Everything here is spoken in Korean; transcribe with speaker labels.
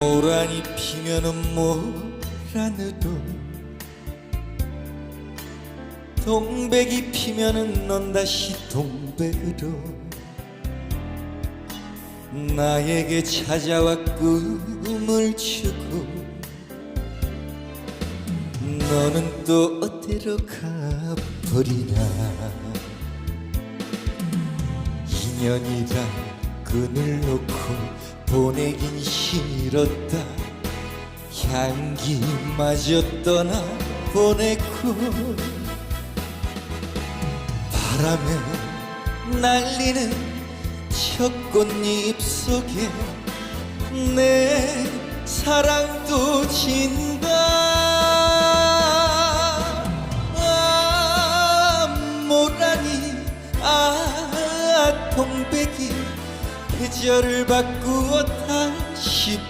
Speaker 1: 모란이 피면은 모란으로 동백이 피면은 넌 다시 동백으로. 나에게 찾아와 꿈을 주고. 너는 또 어디로 가버리나. 인연이라 끈을 놓고 보내긴 싫었다. 향기마저 떠나 보내고. 바람에 날리는 첫 꽃잎 속에 내 사랑도 진 계절을 바꾸어 다시